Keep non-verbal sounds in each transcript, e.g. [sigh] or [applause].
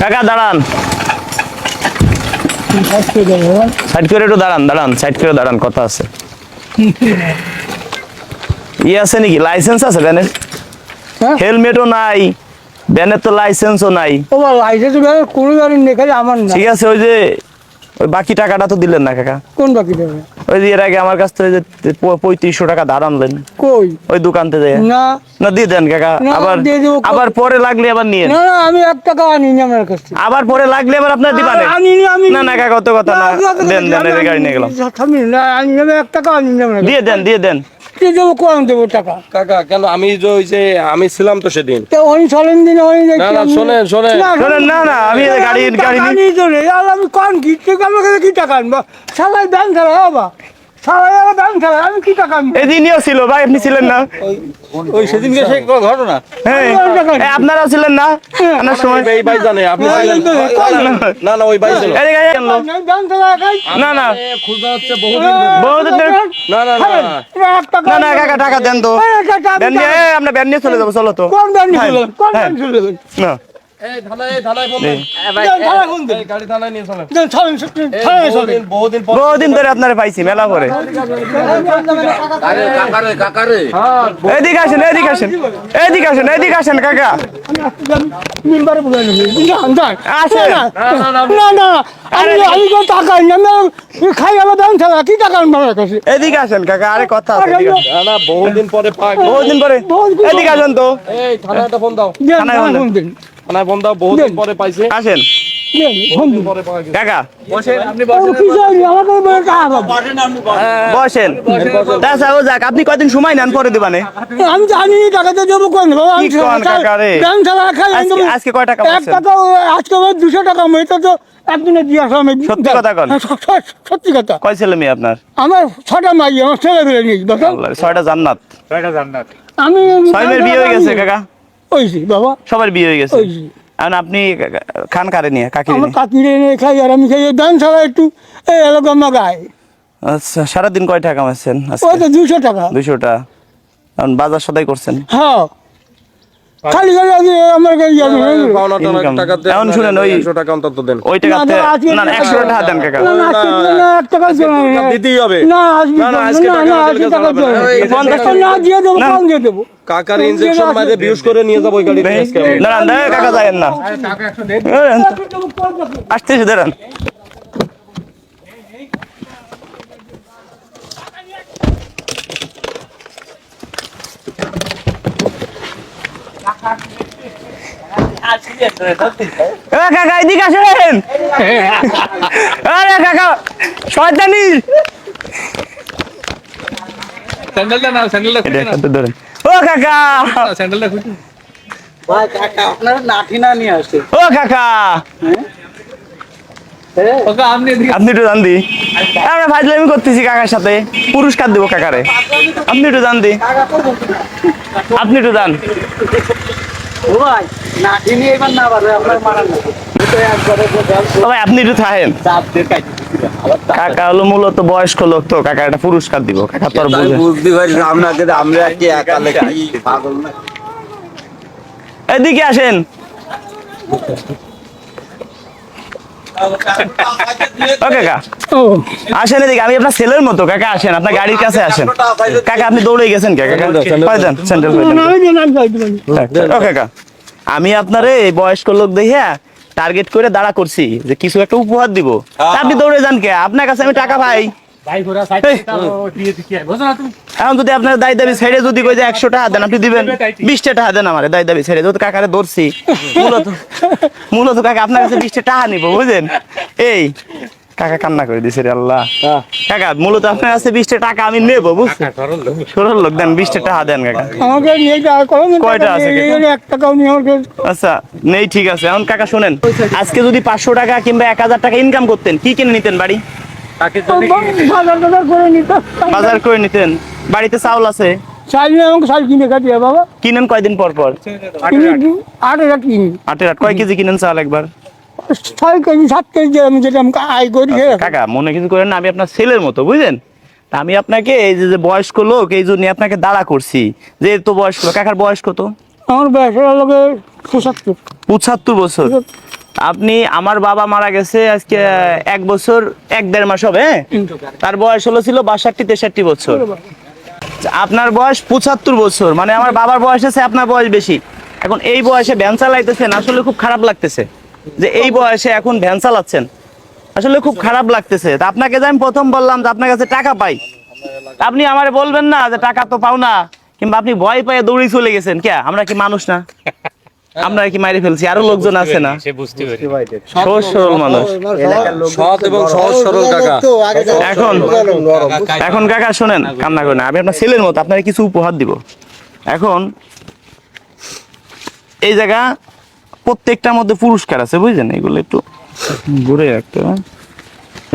কাকা দাঁড়ান। সাইড করে একটু দাঁড়ান দাঁড়ান সাইড করে দাঁড়ান কথা আছে। ই আছে নাকি? লাইসেন্স আছে ভ্যানের হ্যাঁ? হেলমেটও নাই ভ্যানের তো লাইসেন্সও নাই। ও লাইসেন্স কোনো গাড়ি নেই আমার ঠিক আছে ওই যে ওই বাকি টাকাটা তো দিলেন না কাকা। কোন বাকি দেবে ওই যে এর আগে আমার কাছ থেকে পঁয়ত্রিশশো টাকা ধার আনলেন। কই? ওই দোকান থেকে। না। না দিয়ে দেন কাকা। আবার আবার পরে লাগলে আবার নিয়ে না আমি এক টাকা আনি না আমার কাছ থেকে। আবার পরে লাগলে আবার আপনার দিবানে আনিনি আমি না না কাকা কত কথা না দেন দেন গাড়ি নিয়ে গেলাম। আমি না আমি এক টাকা আনি না দিয়ে দেন দিয়ে দেন। দিয়ে দেবো কোন দেবো টাকা? কাকা কেন? আমি যে ওই যে আমি ছিলাম তো সেদিন। তো ওই চলেন দিন ওই না, না, শোনেন, শোনেন। শোনেন, না, না, আমি গাড়ি- গাড়ি নিয়ে চলে আমি কোন কি ঠিক আমার কি টাকা আনবা? সবাই ব্যাংক ছাড়া বাবা এদিনও ছিল ভাই আপনি ছিলেন না। ওই সেদিনকে সেই ঘটনা? হ্যাঁ আমার আপনারাও ছিলেন না? আপনার সময় এই ভাই জানে আপনি না, না, ওই ভাই না না। খুঁজা হচ্ছে বহুদিন বহুদিন না না না না। টাকা না না কাকা টাকা দেন তো। ব্যান নিয়ে এ, আমরা ব্যান নিয়ে চলে যাব চলো তো। কোন হ্যাঁ, কোন হ্যাঁ। না। বহুদিন বহুদিন পর বহুদিন ধরে আপনারা পাইছি মেলা করে আরে হ্যাঁ এদিকে আসেন এদিকে আসেন। এদিকে আসেন এদিকে আসেন কাকা। এদিকে আসেন কাকা কথা বহুদিন পরে বহুদিন পরে। এদিকে আসেন তো। থানায় ফোন দাও। থানায় ফোন দেন। বহুদিন দেন। পরে পাইছে। আসেন। আপনি কয়দিন সময় নেন পরে দিবানে আমি জানি টাকাতে দেবো আজকে- কয় টাকা দুশো টাকা আমি এটা তো একদিনে দিয়ে আসলাম আমি সত্যি কথা কন। হ্যাঁ, সত্যি কথা। কয় ছেলে মেয়ে আপনার? আমার ছটা মাই ছেলে ছয়টা জান্নাত। আমি ছয় মেয়ের বিয়ে হয়ে গেছে কাকা। ওইছি বাবা। সবার বিয়ে হয়ে গেছে। ওইছি এখন আপনি খান কারে নিয়ে কাকি আমার নিয়ে? কাকিরে এনে খাই আর আমি খাই দান ছাড়া একটু এই এলাকা আমার গায়ে। আচ্ছা সারাদিন কয় টাকা কামাচ্ছেন ওই তো দুশো টাকা। দুইশোটা এখন বাজার সদাই করছেন? হ্যাঁ। খালি খালি আমার টাকা. টাকা দেন এখন শুনেন, ওই- একশো টাকা অন্তত দেন ওই টাকাতে না, আজকে না না টাকা একশো দেন। টাকা কাকা না, না, আজকে দিলে না, এক টাকা আজকে দেবো টাকা না। দিতেই হবে না, আজকে না, না, আজকে না, টাকা না, টাকা দেবো না। না। এই পঞ্চাশ না, না, দিয়ে দেবো, না। কম দিয়ে দেবো। কাকার ইনজেকশন মারে বিউজ করে নিয়ে যাব ওই গাড়ি ভাই, আজকে আমি। দাঁড়ান দাঁড়ান কাকা যায়েন না আসতেছি দাঁড়ান কাকা এদিকে আসেন। আরে কাকা শয়তানি। স্যান্ডেলটা নাও স্যান্ডেলটা এটা খুলে নাও। একটু ধরেন। ও কাকা। ও কাকা। এদিকে আপনি একটু জান দি। আমরা ফাজলামি করতেছি কাকার সাথে। পুরস্কার দেবো কাকারে। আপনি একটু জান দি। আপনি একটু জান ও ভাই আপনি একটু থাকেন। কাকা হলো মূলত বয়স্ক লোক তো কাকা একটা পুরস্কার দিব কাকা তো আর তাই বুঝতে পারি আপনাকে আমরা কি পাগল না। এদিকে আসেন। ও কাকা। ও, আসেন এদিকে আমি আপনার ছেলের মতো কাকা আসেন আপনার গাড়ির কাছে আসেন। কাকা আপনি দৌড়ে গেছেন কাকা স্যান্ডেল। ও কাকা আমি আপনারে এই বয়স্ক লোক দেখিয়া টার্গেট করে দাঁড়া করছি যে কিছু একটা উপহার দিব। আপনি দৌড়ে যান কে? আপনার কাছে আমি টাকা পাই। এখন যদি আপনার দায় দাবি ছেড়ে যদি কই যে একশো টাকা দেন আপনি দিবেন। বিশটা টাকা দেন আমার দায় দাবি ছেড়ে। যেহেতু কাকারে ধরছি। মূলত মূলত কাকা আপনার কাছে বিশটা টাকা নিব বুঝলেন? এই কাকা কান্না করে দিছে রে আল্লাহ। কাকা মূলত আপনার কাছে বিশটা টাকা আমি নেব বুঝছেন? সরল লোক। দেন বিশটা টাকা দেন কাকা। আমাকে নিয়ে কয়টা আছে এক টাকাও নিয়ে আমাকে আচ্ছা নেই ঠিক আছে। এখন কাকা শোনেন আজকে যদি পাঁচশো টাকা কিংবা এক হাজার টাকা ইনকাম করতেন কি কিনে নিতেন বাড়ি? বাজার করে নিতে বাজার করে নিতেন। বাড়িতে চাউল আছে? চাল নিয়ে আমাকে চাল কিনে খাটিয়ে বাবা। কিনেন কয়দিন পর পর? আট হাজার কিনি আট কয় কেজি কিনেন চাল একবার? ছয় কেজি সাত কেজি আমি যেটা আয় করি আচ্ছা, কাকা মনে কিছু করেন না? আমি আপনার ছেলের মতো বুঝলেন? তা আমি আপনাকে এই যে যে বয়স্ক লোক এই জন্য আপনাকে দাঁড়া করছি। যে তো বয়স্ক কাকার বয়স কত? আমার বয়স লোকে পঁচাত্তর। পঁচাত্তর বছর। আপনি আমার বাবা মারা গেছে আজকে এক বছর এক দেড় মাস হবে হ্যাঁ? তার বয়স হলো ছিল বাষট্টি তেষট্টি বছর। আপনার বয়স পঁচাত্তর বছর মানে আমার বাবার বয়স আছে আপনার বয়স বেশি। এখন এই বয়সে ভ্যান চালাইতেছেন আসলে খুব খারাপ লাগতেছে। যে এই বয়সে এখন ভ্যান চালাচ্ছেন। আসলে খুব খারাপ লাগতেছে। তা আপনাকে যে আমি প্রথম বললাম যে আপনার কাছে টাকা পাই। আপনি আমারে বলবেন না যে টাকা তো পাও না কিংবা আপনি ভয় পাইয়ে দৌড়ে চলে গেছেন। কে? আমরা কি মানুষ না? আমরা কি মারি ফেলছি? আরও লোকজন আছে না? সে বুঝতে পারি সহজ সরল মানুষ। সৎ এবং সহজ সরল কাকা। এখন এখন কাকা শোনেন কান্না করেন আমি আপনার ছেলের মতো আপনাকে কিছু উপহার দিব। এখন এই জায়গা প্রত্যেকটার মধ্যে পুরস্কার আছে বুঝলেন? এগুলো একটু ঘুরে রাখতে হবে।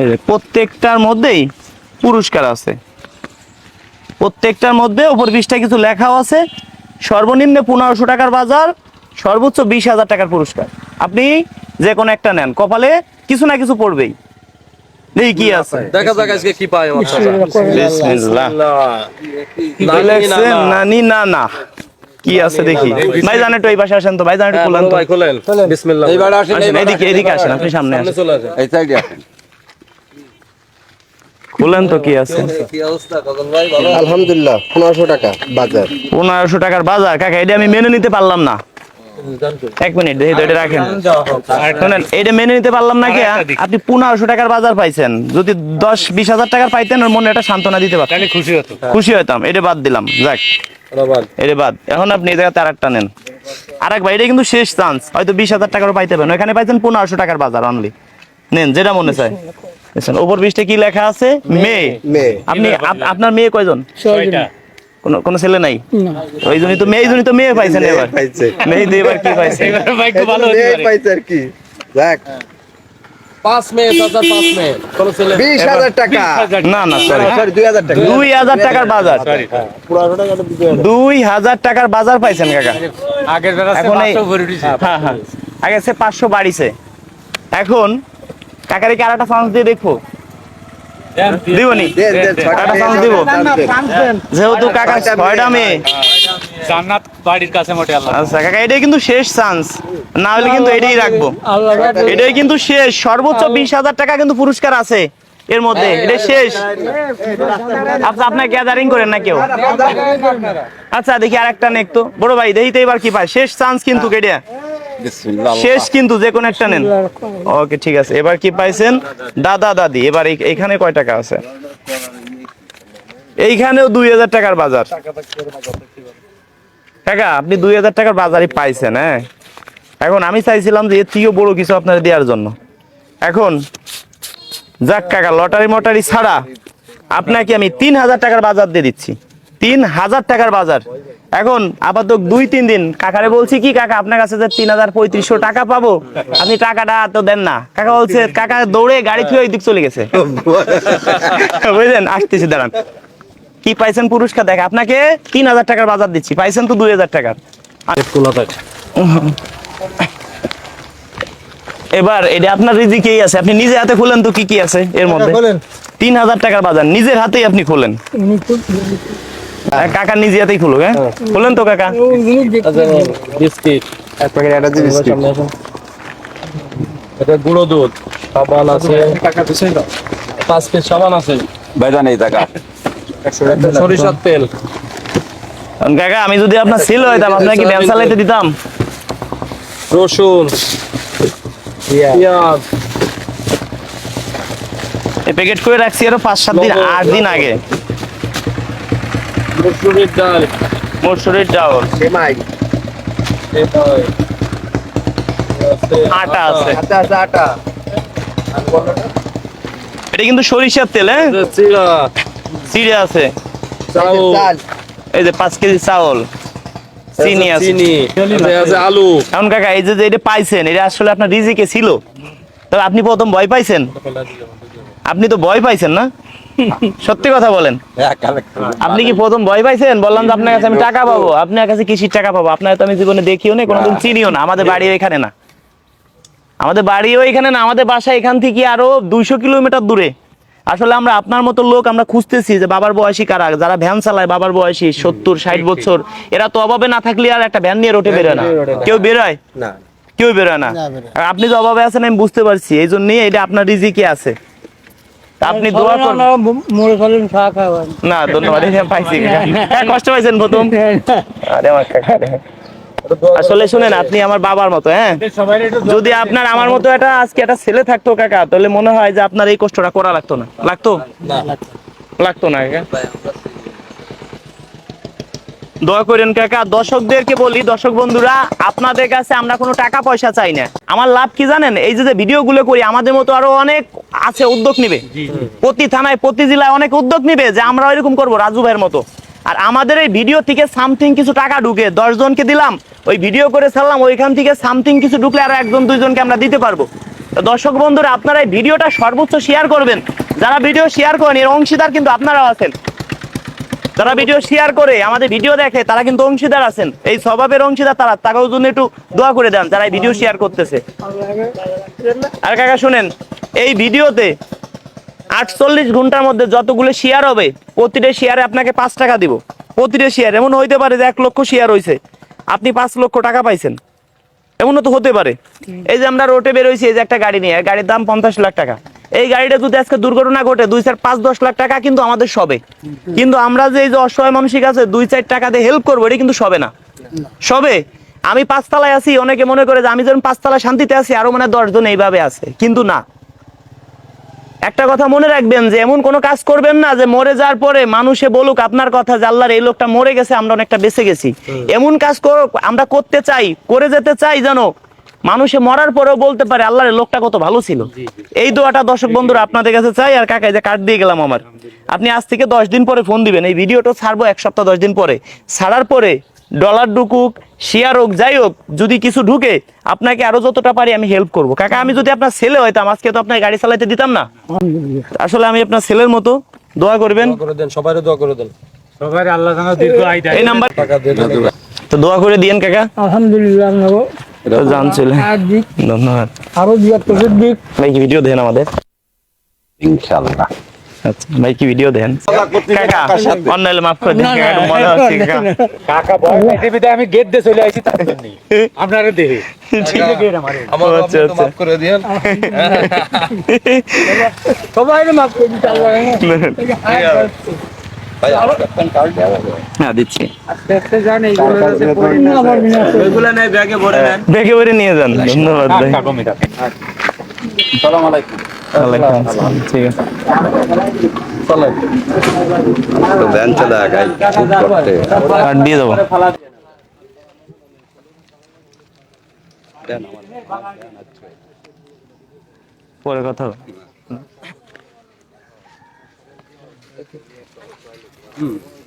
এই যে প্রত্যেকটার মধ্যেই পুরস্কার আছে। প্রত্যেকটার মধ্যে ওপর বিশটা কিছু লেখাও আছে। সর্বনিম্ন পনেরোশো টাকার বাজার সর্বোচ্চ বিশ হাজার টাকার পুরস্কার। আপনি যে কোনো একটা নেন কপালে কিছু না কিছু পড়বেই। দেখি কি আছে। দেখা যাক আজকে কি পাই আমার বিসমিল্লাহ। নানি না না। কি আছে দেখি। ভাই জানে তো এই পাশে আসেন তো ভাই জানে একটু হ্যাঁ, খুলেন তো। ভাই খুলেন। বিসমিল্লাহ। এইবার আসেন এদিকে এদিকে আসেন আপনি সামনে সামনে আসেন। চলে আসেন। এই সাইডে আসেন। খুলেন তো কি আছে? কি অবস্থা কজন ভাই ভালো আলহামদুলিল্লাহ পনেরোশো টাকা বাজার। পনেরোশো টাকার বাজার। কাকা এটা আমি মেনে নিতে পারলাম না। এক মিনিট দেখি তো এটা রাখেন শোনেন এটা মেনে নিতে পারলাম না কি আপনি পনেরোশো টাকার বাজার পাইছেন। যদি দশ বিশ হাজার টাকার পাইতেন ওর মনে একটা সান্ত্বনা দিতে পারতেন খুশি হতো। খুশি হইতাম এটা বাদ দিলাম যাক। এটা বাদ। এখন আপনি এই জায়গাতে আরেকটা নেন। আরেক ভাই এটা কিন্তু শেষ চান্স। হয়তো বিশ হাজার টাকারও পাইতে পারেন। ওখানে পাইছেন পনেরোশো টাকার বাজার অনলি নেন যেটা মনে চায়। ওপর বিশটা কি লেখা আছে? মেয়ে। মেয়ে। আপনি আপনার মেয়ে কয়জন? ছয়টা। কোনো কোনো ছেলে নাই? ওই জন্যই তো মেয়ে জন্যই তো মেয়ে পাইছেন এবার। পাইছে। মেয়ে দিয়ে এবার কি পাইছে? এবার ভাগ্য ভালো হতে মেয়ে পাইছে আর কি। যাক। পাঁচ মেয়ে চাচা পাঁচ মেয়ে কোন ছেলে বিশ হাজার টাকা। না না সরি সরি দুই হাজার টাকা। দুই হাজার টাকার বাজার। দুই হাজার টাকার বাজার পাইছেন কাকা। আগের এখন দিছে হ্যাঁ হ্যাঁ আগে সে পাঁচশো বাড়িছে। এখন কাকারে কি আর একটা চান্স দিয়ে দেখব? দিবনি। ছয়টা চান্স দিব। যেহেতু কাকা ছয়টা মেয়ে জান্নাত বাড়ির কাছে মোটে আল্লাহ। আচ্ছা কাকা এটাই কিন্তু শেষ চান্স না হলে কিন্তু এটাই রাখব। এটাই কিন্তু শেষ। সর্বোচ্চ বিশ হাজার টাকা কিন্তু পুরস্কার আছে এর মধ্যে। এটা শেষ। আচ্ছা আপনার গ্যাদারিং করেন না কেউ? আচ্ছা দেখি আরেকটা নেক তো বড় ভাই দেখি তো এবার কি পায়। শেষ চান্স কিন্তু কেটে বিসমিল্লাহ শেষ কিন্তু যে কোনো একটা নেন। ওকে, ঠিক আছে। এবার কি পাইছেন? দাদা দাদি। এবার এখানে কয় টাকা আছে? এইখানেও দুই হাজার টাকার বাজার। কাকা, আপনি দুই হাজার টাকার বাজারই পাইছেন হ্যাঁ? এখন আমি চাইছিলাম যে এর থেকেও বড় কিছু আপনার দেওয়ার জন্য। এখন, যাক কাকা, লটারি মটারি ছাড়া আপনাকে আমি তিন হাজার টাকার বাজার দিয়ে দিচ্ছি। তিন হাজার টাকার বাজার। এখন আপাতত দুই তিন দিন। কাকারে বলছি কি কাকা আপনার কাছে যে তিন হাজার পঁয়ত্রিশশো টাকা পাবো? আপনি টাকাটা তো দেন না। কাকা বলছে কাকা দৌড়ে গাড়ি থুয়ে ওই দিক চলে গেছে। [laughs] বুঝলেন? আসতেছি দাঁড়ান। কি পাইছেন পুরস্কার? দেখ আপনাকে তিন হাজার টাকার বাজার দিচ্ছি। পাইছেন তো দুই হাজার টাকার এবার এটা আপনার রিজিকেই আছে? আপনি নিজে হাতে খুলেন তো কি কি আছে এর মধ্যে? তিন হাজার টাকার বাজার নিজের হাতেই আপনি খোলেন। কাকা নিজে হাতেই খুলুক হ্যাঁ? খোলেন তো কাকা। বিস্কিট এক প্যাকেট একটা দিয়ে বিস্কিট। এটা গুঁড়ো দুধ সাবান আছে। পাঁচ পিস সাবান আছে। ভাইজান এই টাকা সরিষার তেল। কাকা আমি যদি আপনার ছিল হইতাম আপনাকে ভ্যান চালাইতে দিতাম। রসুন। পেঁয়াজ। এই প্যাকেট করে রাখছি আরও পাঁচ সাত দিন আট দিন আগে। মসুরির ডাল মসুরির চাউল সেমাই। এটাই। আছে আটা আছে। আটা এটা কিন্তু সরিষার তেল হ্যাঁ? আছে চিড়া। আছে। চাল। এই যে পাঁচ কেজি চাউল। চিনি আছে। চিনি। আছে আছে আলু। এখন কাকা এই যে যে এটা পাইছেন এটা আসলে আপনার রিজিকে ছিল। তবে আপনি প্রথম ভয় পাইছেন? আপনি তো ভয় পাইছেন না? সত্যি কথা বলেন। আপনি কি প্রথম ভয় পাইছেন? বললাম যে আপনার কাছে আমি টাকা পাবো। আপনার কাছে কিসির টাকা পাবো। আপনার তো আমি জীবনে দেখিও না কোনোদিন চিনিও না। আমাদের বাড়ি এখানে না। আমাদের বাড়িও এখানে না। আমাদের বাসা এখান থেকে আরও দুইশো কিলোমিটার দূরে। আসলে আমরা আপনার মতো লোক আমরা খুঁজতেছি যে বাবার বয়সী কারা? যারা ভ্যান চালায় বাবার বয়সী সত্তর ষাট বছর এরা তো অভাবে না থাকলে আর একটা ভ্যান নিয়ে রোটে বেরোয় না। কেউ বেরোয়? না। কেউ বেরোয় না। আর আপনি যে অভাবে আছেন আমি বুঝতে পারছি। এই জন্যই এটা আপনার রিজিকে আছে। আপনি দোয়া করুন। মোড়ে চলেন চা খাওয়ান না ধন্যবাদ এই পাইছি। হ্যাঁ, কষ্ট পাইছেন প্রথম? আরে আমার কাকা আসলে শুনেন আপনি আমার বাবার মতো হ্যাঁ? যদি আপনার আমার মতো একটা আজকে একটা ছেলে থাকতো কাকা তাহলে মনে হয় যে আপনার এই কষ্টটা করা লাগতো না। লাগতো? লাগতো না কাকা? দয়া করেন কাকা। দর্শকদেরকে বলি দর্শক বন্ধুরা আপনাদের কাছে আমরা কোনো টাকা পয়সা চাই না। আমার লাভ কি জানেন? এই যে ভিডিওগুলো করি আমাদের মতো আরও অনেক আছে উদ্যোগ নিবে। প্রতি থানায় প্রতি জেলায় অনেক উদ্যোগ নিবে যে আমরা এরকম করব রাজু ভাইয়ের মতো। আর আমাদের এই ভিডিও থেকে সামথিং কিছু টাকা ঢুকে দশ জনকে দিলাম ওই ভিডিও করে ছাড়লাম ওইখান থেকে সামথিং কিছু ঢুকলে আরও একজন দুইজনকে আমরা দিতে পারব। দর্শক বন্ধুরা আপনারা এই ভিডিওটা সর্বোচ্চ শেয়ার করবেন। যারা ভিডিও শেয়ার করেন এর অংশীদার কিন্তু আপনারাও আছেন। যারা ভিডিও শেয়ার করে আমাদের ভিডিও দেখে তারা কিন্তু অংশীদার আছেন। এই স্বভাবের অংশীদার তারা তাকেও জন্য একটু দোয়া করে দেন যারা এই ভিডিও শেয়ার করতেছে। আর কাকা শুনেন এই ভিডিওতে আটচল্লিশ ঘণ্টার মধ্যে যতগুলো শেয়ার হবে প্রতিটা শেয়ারে আপনাকে পাঁচ টাকা দিব। প্রতিটা শেয়ার এমন হইতে পারে যে এক লক্ষ শেয়ার হয়েছে আপনি পাঁচ লক্ষ টাকা পাইছেন। এমনও তো হতে পারে। এই যে আমরা রোডে বেরোইছি এই যে একটা গাড়ি নিয়ে গাড়ির দাম পঞ্চাশ লাখ টাকা। এই গাড়িটা যদি আজকে দুর্ঘটনা ঘটে দুই চার পাঁচ দশ লাখ টাকা কিন্তু আমাদের সবে। কিন্তু আমরা যে এই যে অসহায় মানসিক আছে দুই চার টাকা দিয়ে হেল্প করব এটা কিন্তু সবে না। সবে? আমি পাঁচতলায় আছি অনেকে মনে করে যে আমি যখন পাঁচতলায় শান্তিতে আছি আরও মানে দশজন এইভাবে আছে। কিন্তু না। একটা কথা মনে রাখবেন যে এমন কোনো কাজ করবেন না যে মরে যাওয়ার পরে মানুষে বলুক আপনার কথা যে আল্লাহর এই লোকটা মরে গেছে আমরা অনেকটা বেঁচে গেছি। এমন কাজ করো আমরা করতে চাই করে যেতে চাই জানো মানুষে মরার পরেও বলতে পারে আল্লাহর লোকটা কত ভালো ছিল। এই দোয়াটা দর্শক বন্ধুরা আপনাদের কাছে চাই আর কাকা যে কার্ড দিয়ে গেলাম আমার। আপনি আজ থেকে দশ দিন পরে ফোন দিবেন এই ভিডিওটা ছাড়বো এক সপ্তাহ দশ দিন পরে। ছাড়ার পরে ডলার ঢুকুক শেয়ার হোক যাই হোক যদি কিছু ঢুকে আপনাকে আরও যতটা পারি আমি হেল্প করব। কাকা আমি যদি আপনার ছেলে হইতাম আজকে তো আপনার গাড়ি চালাইতে দিতাম না? আসলে আমি আপনার ছেলের মতো দোয়া করবেন। দোয়া করে দেন সবাই দোয়া করে দেন। সবাই আল্লাহ এই নাম্বার টাকা দিয়ে দেন তো দোয়া করে দিয়েন কাকা। আলহামদুলিল্লাহ তো জানছিল ধন্যবাদ। আরও একটা দিক। ভাই কি ভিডিও দেন আমাদের? ইনশাল্লাহ আচ্ছা ভাই কি ভিডিও দেন? মাফ করে দিন না, একটু না, হচ্ছে কাকা। বয় আমি গেট দিয়ে চলে আসি তার জন্য আপনারা দেহে গেট আমার আমার আচ্ছা, আচ্ছা। মাফ করে দিয়েন। সবাই মাফ করে দিতে হ্যাঁ দিচ্ছি। ব্যাগে ভরে নিয়ে যান। ধন্যবাদ ভাই। ঠিক আছে। দিয়ে পরে কথা হবে।